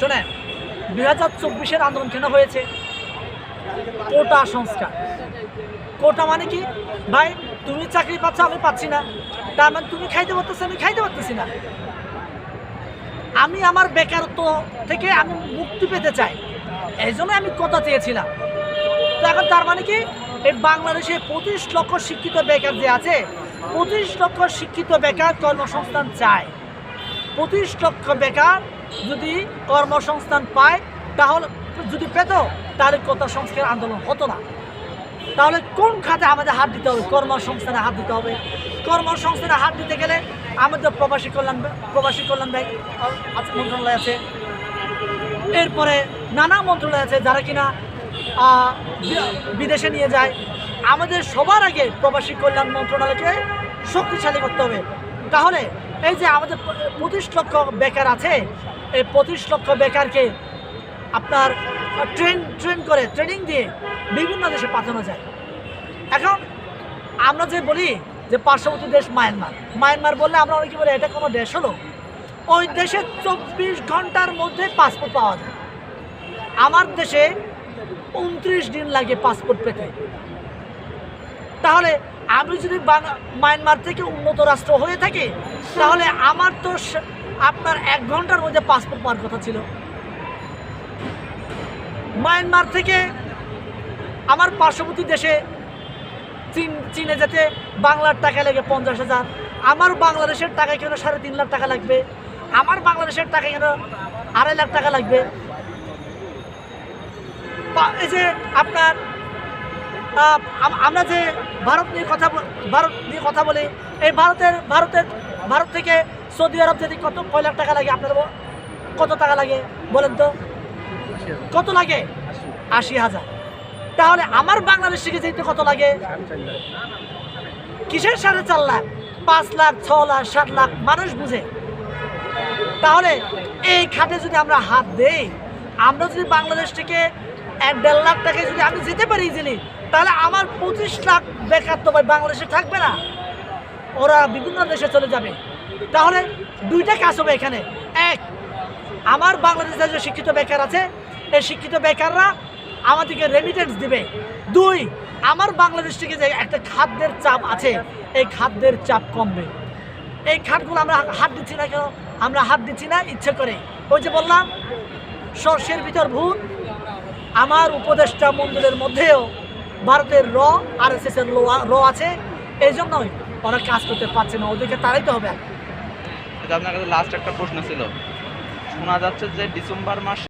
শোনেন, দুই হাজার চব্বিশের আন্দোলন কেন হয়েছে? কোটা সংস্কার। কোটা মানে কি? ভাই, তুমি চাকরি পাচ্ছ, আমি পাচ্ছি না। তার মানে তুমি খাইতে পারতেছো, আমি খাইতে পারতেছি না। আমি আমার বেকারত্ব থেকে আমি মুক্তি পেতে চাই। এই জন্য আমি কথা চেয়েছিলাম। তো এখন তার মানে কি? এই বাংলাদেশে পঁচিশ লক্ষ শিক্ষিত বেকার যে আছে, পঁচিশ লক্ষ শিক্ষিত বেকার কর্মসংস্থান চায়। পঁচিশ লক্ষ বেকার যদি কর্মসংস্থান পায়, তাহলে যদি পেত, তাহলে কোটা সংস্কার আন্দোলন হতো না। তাহলে কোন খাতে আমাদের হাত দিতে হবে? কর্মসংস্থানে হাত দিতে হবে। কর্মসংস্থানে হাত দিতে গেলে আমাদের প্রবাসী কল্যাণ প্রবাসী কল্যাণ ব্যাংক মন্ত্রণালয় আছে। এরপরে নানা মন্ত্রণালয় আছে যারা কিনা বিদেশে নিয়ে যায়। আমাদের সবার আগে প্রবাসী কল্যাণ মন্ত্রণালয়কে শক্তিশালী করতে হবে। তাহলে এই যে আমাদের পঁচিশ লক্ষ বেকার আছে, এই পঁচিশ লক্ষ বেকারকে আপনার ট্রেন ট্রেন করে, ট্রেনিং দিয়ে বিভিন্ন দেশে পাঠানো যায়। এখন আমরা যে বলি যে পার্শ্ববর্তী দেশ মায়ানমার। মায়ানমার বললে আমরা অনেকে বলি, এটা কোনো দেশ হলো? ওই দেশে চব্বিশ ঘণ্টার মধ্যে পাসপোর্ট পাওয়া যায়। আমার দেশে উনত্রিশ দিন লাগে পাসপোর্ট পেতে। তাহলে আমি যদি মায়ানমার থেকে উন্নত রাষ্ট্র হয়ে থাকি, তাহলে আমার তো আপনার এক ঘণ্টার মধ্যে পাসপোর্ট পাওয়ার কথা ছিল। মায়ানমার থেকে আমার পার্শ্ববর্তী দেশে চীন চীনে যেতে বাংলার টাকা লাগে পঞ্চাশ হাজার। আমার বাংলাদেশের টাকা কেন সাড়ে তিন লাখ টাকা লাগবে? আমার বাংলাদেশের টাকা কেন আড়াই লাখ টাকা লাগবে? এই যে আপনার আমরা যে ভারত নিয়ে কথা ভারত নিয়ে কথা বলি, এই ভারতের ভারতের, ভারত থেকে সৌদি আরব যদি কত কয় লাখ টাকা লাগে আপনার কত টাকা লাগে বলেন তো? কত লাগে? আশি হাজার। তাহলে আমার বাংলাদেশ থেকে যেতে কত লাগে? কিসের সাড়ে চার লাখ? পাঁচ লাখ, ছ লাখ, সাত লাখ, মানুষ বুঝে। তাহলে এই খাতে যদি আমরা হাত দেই, আমরা যদি বাংলাদেশ থেকে এক দেড় লাখ টাকায় যদি আমি যেতে পারি ইজিলি তাহলে আমার পঁচিশ লাখ বেকার তো ভাই বাংলাদেশে থাকবে না। ওরা বিভিন্ন দেশে চলে যাবে। তাহলে দুইটা কাজ হবে এখানে। এক, আমার বাংলাদেশে যে শিক্ষিত বেকার আছে, এই শিক্ষিত বেকাররা আমাদেরকে রেমিটেন্স দিবে। দুই, আমার বাংলাদেশ থেকে যে একটা খাদ্যের চাপ আছে, এই খাদ্যের চাপ কমবে। এই খাতগুলো আমরা হাত দিচ্ছি না কেন? আমরা হাত দিচ্ছি না, ইচ্ছে করে। ওই যে বললাম, সর্ষের ভিতর ভূত, আমার উপদেষ্টা মন্দিরের মধ্যেও ভারতের র আর এস এস এর র আছে। এই জন্যই ওরা কাজ করতে পারছে না, ওদেরকে তাড়াইতে হবে। এটা আপনার কাছে লাস্ট একটা প্রশ্ন ছিল। শোনা যাচ্ছে যে ডিসেম্বর মাস